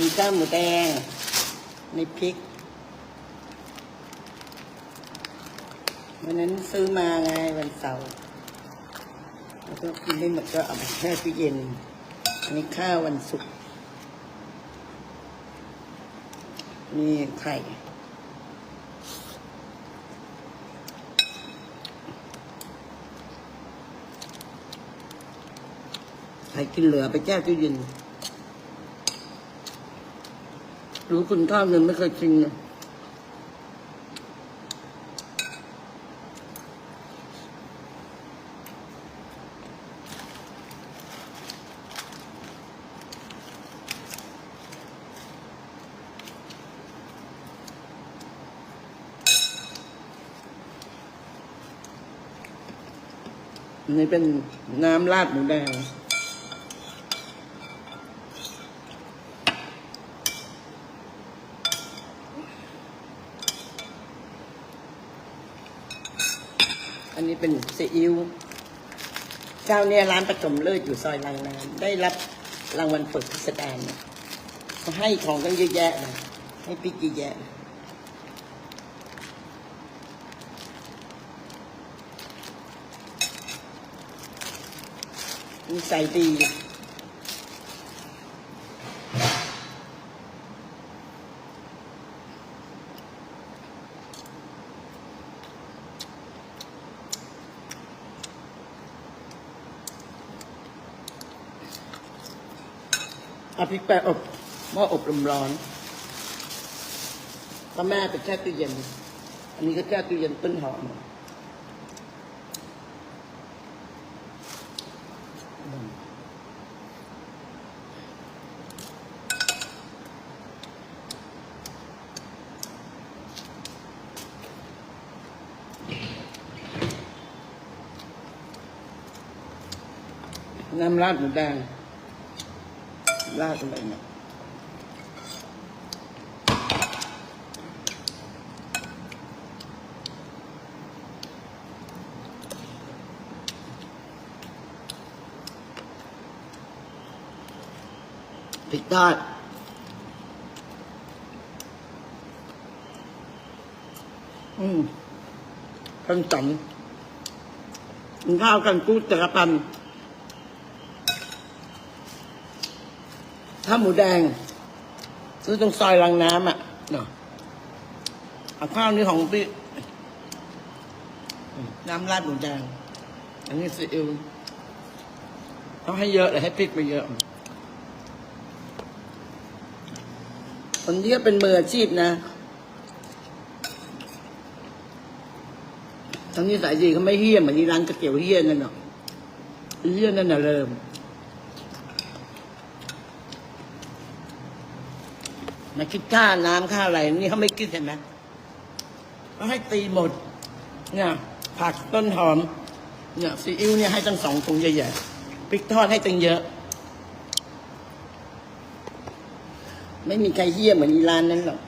มีข้าวหมูแดง ในพริก วันนั้นซื้อมาไงวันเสาร์แล้วก็กินได้หมดก็เอาไปแช่ตู้เย็น อันนี้ข้าววันศุกร์นี่ไข่ใครกินเหลือไปแก้ตู้เย็น รู้คุณข้าวเงินไม่เคยกินเลยนนี้เป็นน้ำราดหมูแดง เป็นซีอิ๊วเจ้าเนี่ยร้านประจมเลิศอยู่ซอยลังน้ำได้รับรางวัลเปิดพิสดารเนี่ยเขาให้ของกันเยอะแยะเลยให้ปิ๊กเยอะแยะเลยนิสัยดี เอาพริกไปอบหม้ออบลมร้อนพ่อแม่ไปแช่ตู้เย็น อันนี้ก็แช่ตู้เย็นต้นหอมน้ำราดหมูแดง ราดลงไปเนี่ยพริกทอดอืมกันสันกินข้าวกันกู้จักรพัน ถ้าหมูแดง ซื้อตรงซอยรังน้ำอะเนาะเอาข้าวนี้ของพี่น้ำราดหมูแดง อันนี้ซีอิ๊วต้องให้เยอะเลยให้พริกไปเยอะคนที่ก็เป็นมืออาชีพนะทั้งนี้สายดีเขาไม่เฮี้ยเหมือนที่ร้านก๋วยเตี๋ยวเฮี้ยนนั่นหรอกเฮี้ยนั่นน่ะเริ่ม มาคิดค่าน้ำค่าอะไร นี่เขาไม่คิดเห็นไหมเขาให้ตีหมด เนี่ย ผักต้นหอม เนี่ยซีอิ๊วเนี่ยให้ตั้งสองถุงใหญ่ๆพริกทอดให้ตั้งเยอะ ไม่มีใครเฮี้ยเหมือนอีร้านนั้นหรอก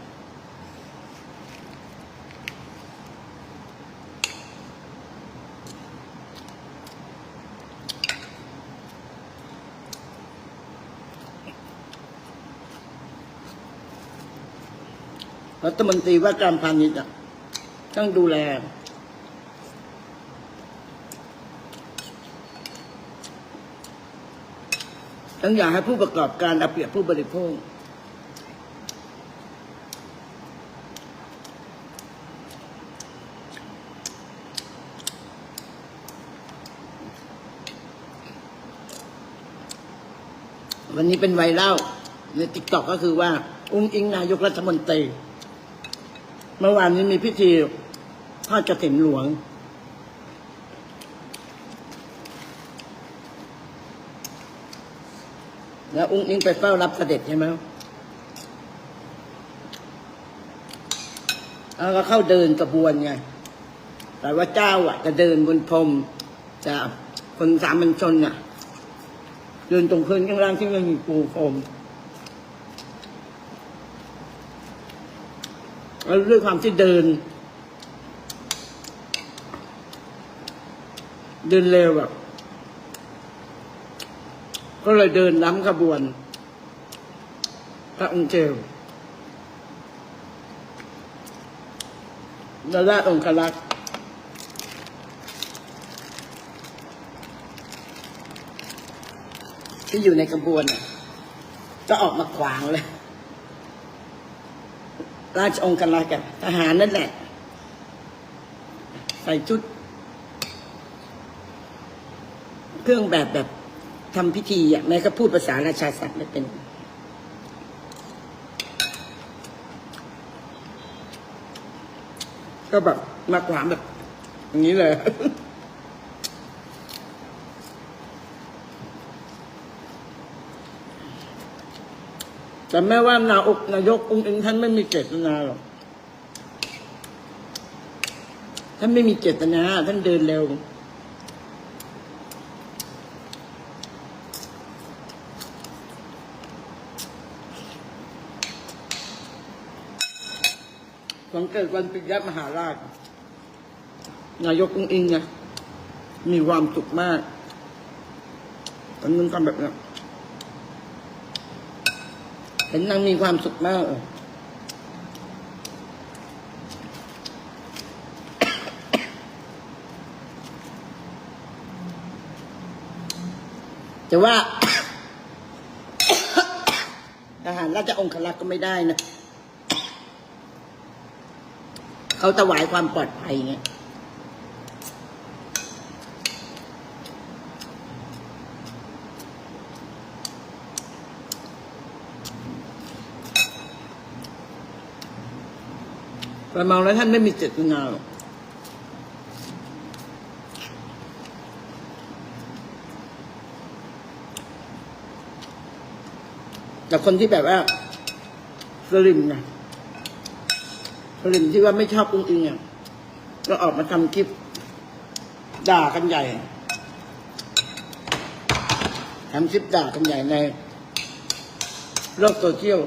รัฐมนตรีว่าการพาณิชย์อ่ต้องดูแลต้องอยากให้ผู้ประกอบการเอาเปรียบผู้บริโภค วันนี้เป็นไวรัลในติ๊กต็อกก็คือว่า อุ้งอิงนายกรัฐมนตรี เมื่อวานนี้มีพิธีทอดกระถิ่นหลวง แล้วอุ้งอิงไปเฝ้ารับเสด็จใช่ไหมแล้วก็เข้าเดินกระบวนไง แต่ว่าเจ้าอะ จะเดินบนพรมจะคนสามัญชนอะ เดินตรงพื้นข้างล่างที่ไม่มีปูพรม แล้วด้วยความที่เดิน เดินเร็วแบบก็เลยเดินล้ำขบวน พระองค์เจลดาราองคลักษ์ที่อยู่ในกระบวนก็ออกมาขวางเลย ราชองคลักษ์อะทหารนั่นแหละ ใส่ชุด เครื่องแบบแบบทำพิธีอะแม้ก็พูดภาษาราชาศัพท์ไม่เป็นก็แบบมาขวางแบบอย่างนี้เลย แต่แม้ว่านายกนายกองค์เองท่านไม่มีเจตนาหรอกท่านไม่มีเจตนา ท่านเดินเร็ว สังเกตวันปิยมหาราช นายกอุงอิงเนี่ยมีความสุขมากตอนนึงทำแบบนี้ ห็นนางมีความสุขมากเลยแต่ว่าทหารราชองครักษ์ก็ไม่ได้นะ เขาถวายความปลอดภัยไง ประมาแล้วท่านไม่มีเจตนาหรอกแต่คนที่แบบว่าสลิมนะสลิมที่ว่าไม่ชอบอุ้งอิงอะก็ออกมาทำคลิป ด่ากันใหญ่ทำคลิปด่ากันใหญ่ในโลกโซเชียล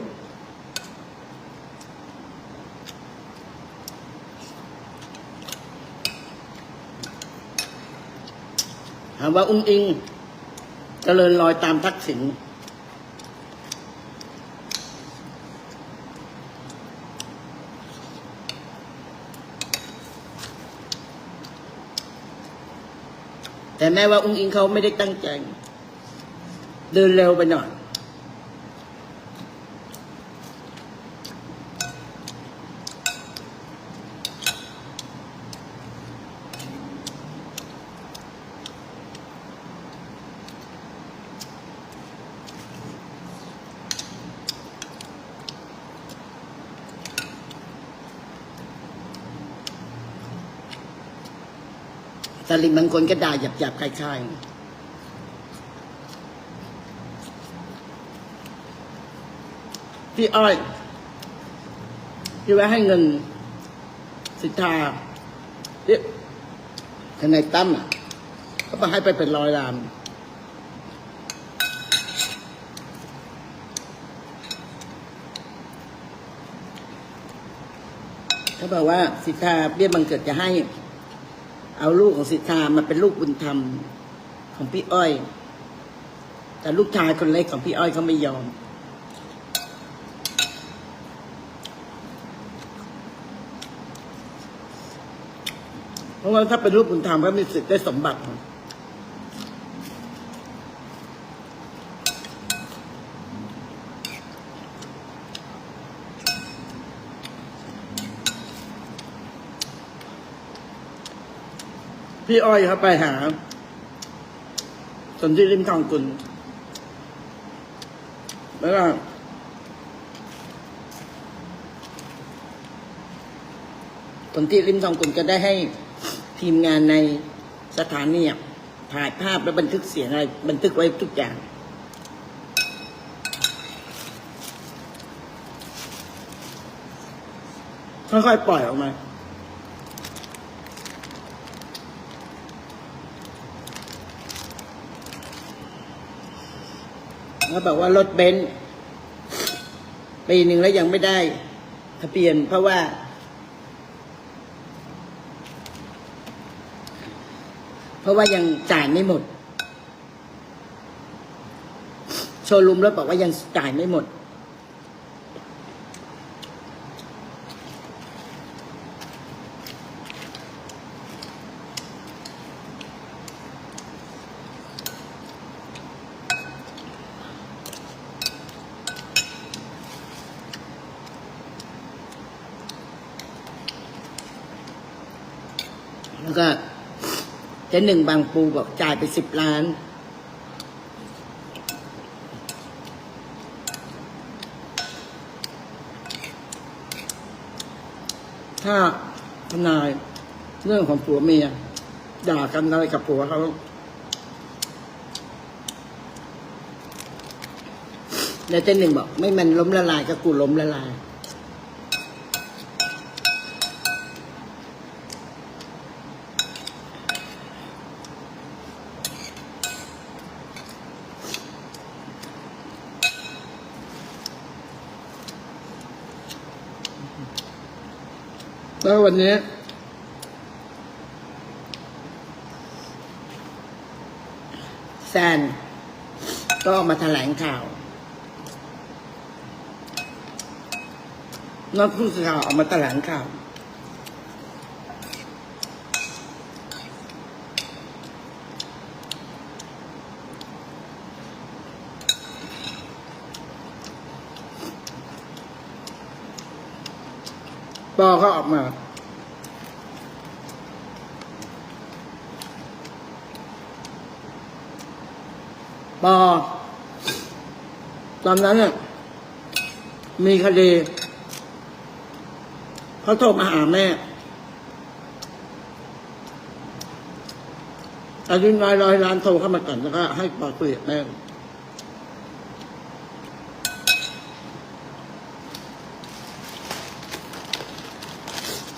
ถามว่าอุ้งอิงเจริญรอยตามทักษิณแต่แม้ว่าอุ้งอิงเขาไม่ได้ตั้งใจ เดินเร็วไปหน่อย สลิมบางคนก็ด่าหยาบๆคล้ายๆพี่อ้อยที่ว่าให้เงินสิทธาเนี่ยทนายตั้มอะก็มาให้ไปเป็นร้อยล้านเขาบอกว่าสิทธาเบี้ยบังเกิดจะให้ เอาลูกของสิทธามาเป็นลูกบุญธรรมของพี่อ้อย แต่ลูกชายคนเล็กของพี่อ้อยเขาไม่ยอม เพราะว่าถ้าเป็นลูกบุญธรรมก็มีสิทธิ์ได้สมบัติ พี่อ้อยเขาไปหาสนที่ริมทองกุลแล้วก็สนที่ริมทองกุลก็ได้ให้ทีมงานในสถานีถ่ายภาพและบันทึกเสียงอะไร บันทึกไว้ทุกอย่างค่อยๆปล่อยออกมา เขาบอกว่ารถเบนซ์ปีหนึ่งแล้วยังไม่ได้ทะเบียนเพราะว่า เพราะว่ายังจ่ายไม่หมด โชว์รูมรถบอกว่ายังจ่ายไม่หมด แล้วก็เจ๊หนึ่งบางปูบอกจ่ายไปสิบล้าน ถ้าทนายเรื่องของผัวเมียด่ากันอะไรกับผัวเขาแล้วเจ๊หนึ่งบอก ไม่มันล้มละลายก็กูล้มละลาย แล้ววันนี้ แซน ก็มาแถลงข่าวนักผู้สื่อข่าวออกมาแถลงข่าว ปอเขาออกมา ปอ ตอนนั้นเนี่ยมีคดีเขาโทรมาหาแม่อายุน้อยร้อยล้านโทรเข้ามาก่อนแล้วก็ให้ปอคุยกับแม่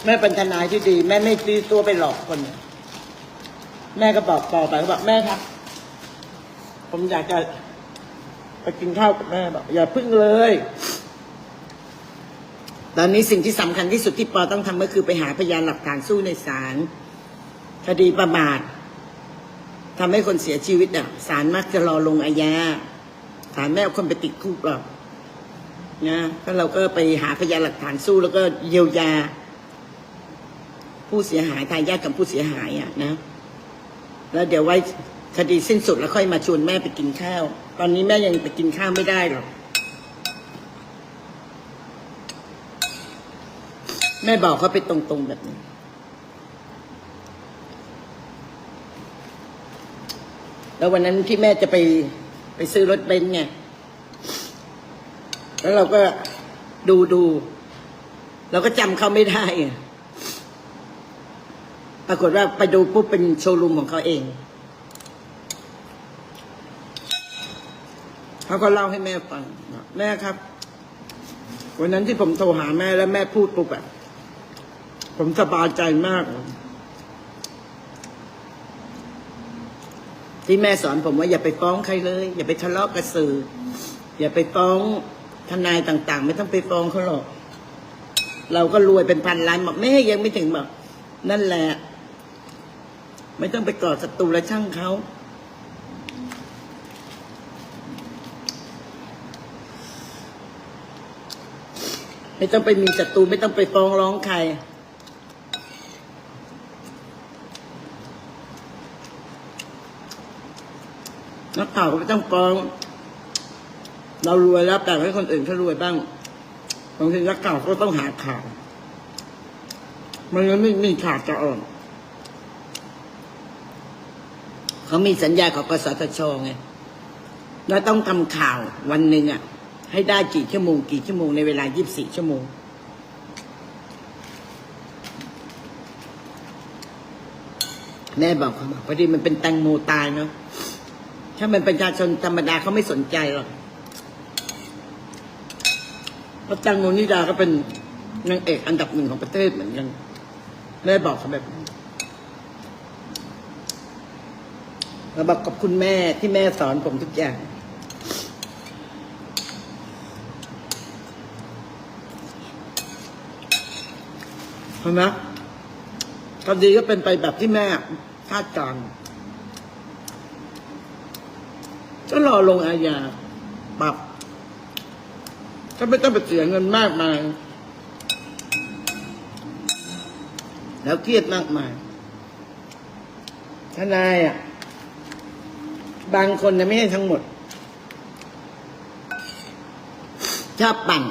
แม่เป็นทนายที่ดี แม่ไม่ตีตัวไปหลอกคน แม่ก็บอกปอไปเขาบอกแม่ครับ ผมอยากจะไปกินข้าวกับแม่บอกอย่าพึ่งเลย ตอนนี้สิ่งที่สำคัญที่สุดที่ปอต้องทำก็คือไปหาพยานหลักฐานสู้ในศาลคดีประมาททำให้คนเสียชีวิตอะศาลมักจะรอลงอาญาศาลไม่เอาคนไปติดคุกหรอกนะก็เราก็ไปหาพยานหลักฐานสู้แล้วก็เยียวยา ผู้เสียหายทายาทกับผู้เสียหายอะนะ แล้วเดี๋ยวไว้คดีสิ้นสุดแล้วค่อยมาชวนแม่ไปกินข้าว ตอนนี้แม่ยังไปกินข้าวไม่ได้หรอกแม่บอกเขาไปตรงๆแบบนี้แล้ววันนั้นที่แม่จะไปไปซื้อรถเบนซ์ไงแล้วเราก็ดูดูเราก็จำเขาไม่ได้อะ ปรากฏว่าไปดูปุ๊บเป็นโชว์รูมของเขาเอง เขาก็เล่าให้แม่ฟังแม่ครับ วันนั้นที่ผมโทรหาแม่แล้วแม่พูดปุ๊บอะผมสบายใจมาก ที่แม่สอนผมว่าอย่าไปฟ้องใครเลย อย่าไปทะเลาะกับสื่อ อย่าไปฟ้องทนายต่าง ๆ ไม่ต้องไปฟ้องเขาหรอก เราก็รวยเป็นพันล้านบอกแม่ยังไม่ถึงบอกนั่นแหละ ไม่ต้องไปก่อศัตรูและช่างเขาไม่ต้องไปมีศัตรูไม่ต้องไปฟ้องร้องใครนักข่าวก็ไม่ต้องฟ้อง เรารวยแล้วแต่ให้คนอื่นเขารวยบ้างบางทีนักข่าวก็ต้องหาข่าว มันยังไม่มีข่าวจะออก เขามีสัญญาของกสทชไงแล้วต้องทำข่าววันหนึ่งอะ ให้ได้กี่ชั่วโมงกี่ชั่วโมงในเวลา24ชั่วโมง แม่บอกเขาบอกพอดีมันเป็นแตงโมตายเนาะถ้ามันประชาชนธรรมดาเขาไม่สนใจหรอกเพราะแตงโมนิดาก็เป็นนางเอกอันดับหนึ่งของประเทศเหมือนกันแม่บอกเขาแบบ นี้เราบอกกับคุณแม่ที่แม่สอนผมทุกอย่าง เห็นไหมคดีก็เป็นไปแบบที่แม่คาดการณ์ก็รอลงอาญาปรับก็ไม่ต้องไปเสียเงินมากมาย แล้วเครียดมากมายทนายอะ บางคนนะไม่ใช่ทั้งหมด ชอบปั่น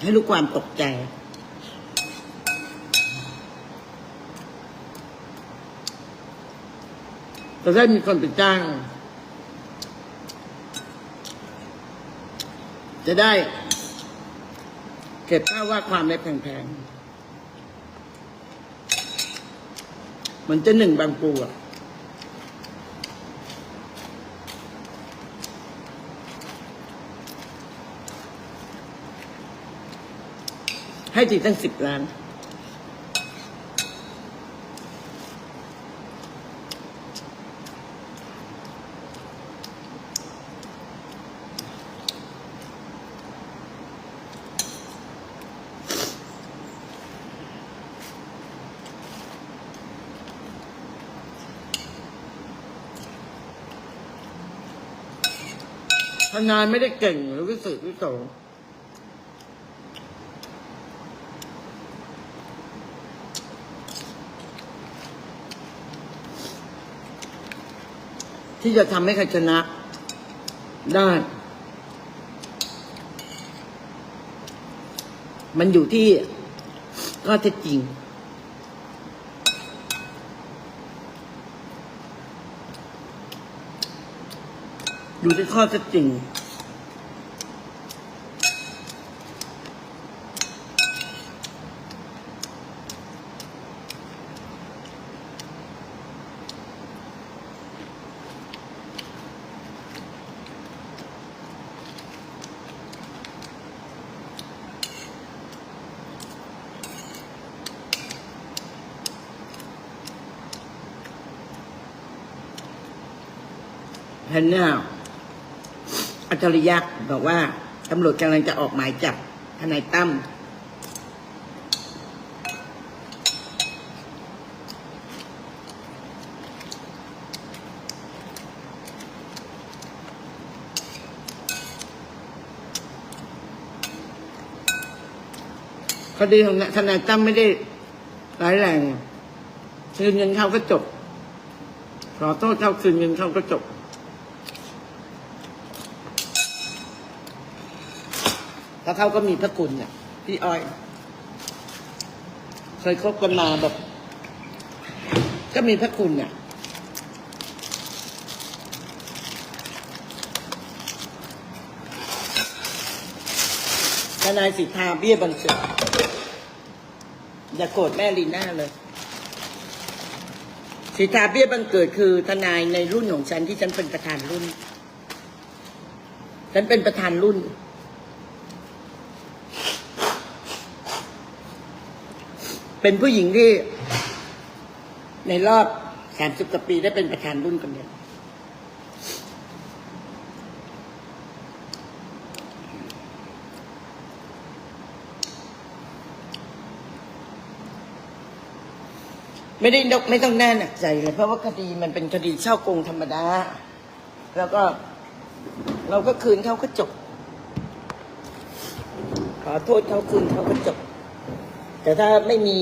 ให้ลูกความตกใจจะได้มีคนไปจ้าง จะได้ เก็บค่าว่าความได้แพงๆ เหมือนจะหนึ่งบางปูอะ ให้จีตั้งสิบล้าน ทนายไม่ได้เก่งหรือวิสุทธิ์วิโส ที่จะทำให้ใครชนะ ได้ มันอยู่ที่ข้อเท็จจริง อยู่ที่ข้อเท็จจริง นเนี่ยอัจฉริยะบอกว่าตำรวจกำลังจะออกหมายจับทนายตั้มคดีของทนายตั้มไม่ได้ร้ายแรงคืนเงินเขาก็จบขอโทษเขาคืนเงินเขาก็จบ แล้วเขาก็มีพระคุณเนี่ยพี่อ้อย เคยคบกันมาแบบ ก็มีพระคุณเนี่ยทนายสิทธาเบี้ยบังเกิดอย่าโกรธแม่ลีน่าเลย สิทธาเบี้ยบังเกิดคือทนายในรุ่นของฉันที่ฉันเป็นประธานรุ่น ฉันเป็นประธานรุ่น เป็นผู้หญิงที่ ในรอบสามสิบกว่าปีได้เป็นประธานรุ่นคนเดียวไม่ได้ไม่ต้องแน่หนักใจเลยเพราะว่าคดีมันเป็นคดีเช่าโกงธรรมดา แล้วก็ เราก็คืนเขาก็จบ ขอโทษเขาคืนเขาก็จบ แต่ถ้าไม่มี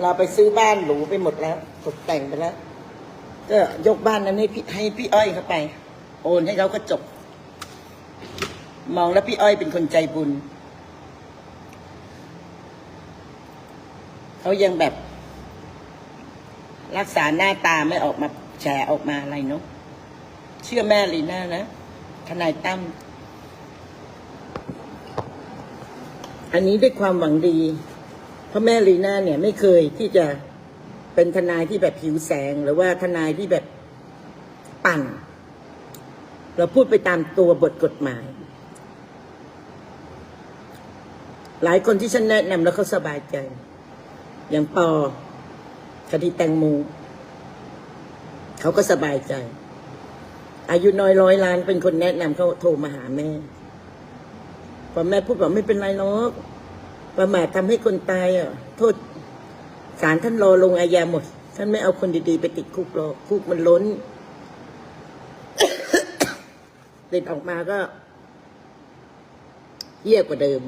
เราไปซื้อบ้านหรูไปหมดแล้วตกแต่งไปแล้ว ก็ยกบ้านนั้นให้พี่ให้พี่อ้อยเข้าไป โอนให้เขาก็จบ มองแล้วพี่อ้อยเป็นคนใจบุญเขายังแบบ รักษาหน้าตาไม่ออกมาแฉออกมาอะไรเนาะเชื่อแม่ลีน่านะทนายตั้ม อันนี้ด้วยความหวังดี เพราะแม่ลีน่าเนี่ยไม่เคยที่จะเป็นทนายที่แบบผิวแสง หรือว่าทนายที่แบบปั่น เราพูดไปตามตัวบทกฎหมาย หลายคนที่ฉันแนะนำแล้วเขาสบายใจ อย่างปอคดีแตงโมเขาก็สบายใจ อายุน้อยร้อยล้านเป็นคนแนะนำเขาโทรมาหาแม่ พอแม่พูดบอกไม่เป็นไรหรอกประมาททำให้คนตายอะ โทษศาลท่านรอลงอาญาหมด ท่านไม่เอาคนดีๆ ไปติดคุกหรอกคุกมันล้นติดออกมาก็เยี่ยกว่าเดิม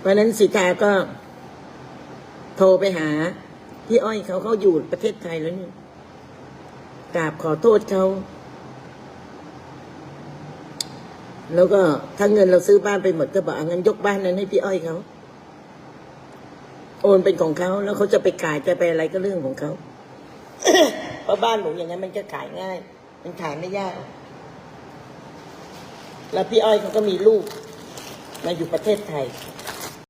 เพราะนั้นสิทาก็โทรไปหา พี่อ้อยเขาเขาอยู่ประเทศไทยแล้วนี่กราบขอโทษเขา แล้วก็ถ้าเงินเราซื้อบ้านไปหมดก็บอกเอางั้นยกบ้านนั้นให้พี่อ้อยเขาโอนเป็นของเขาแล้วเขาจะไปขายจะไปอะไรก็เรื่องของเขาเพราะบ้านหนูอย่างนั้นมันจะขายง่าย มันขายไม่ยาก แล้วพี่อ้อยเขาก็มีลูกมาอยู่ประเทศไทย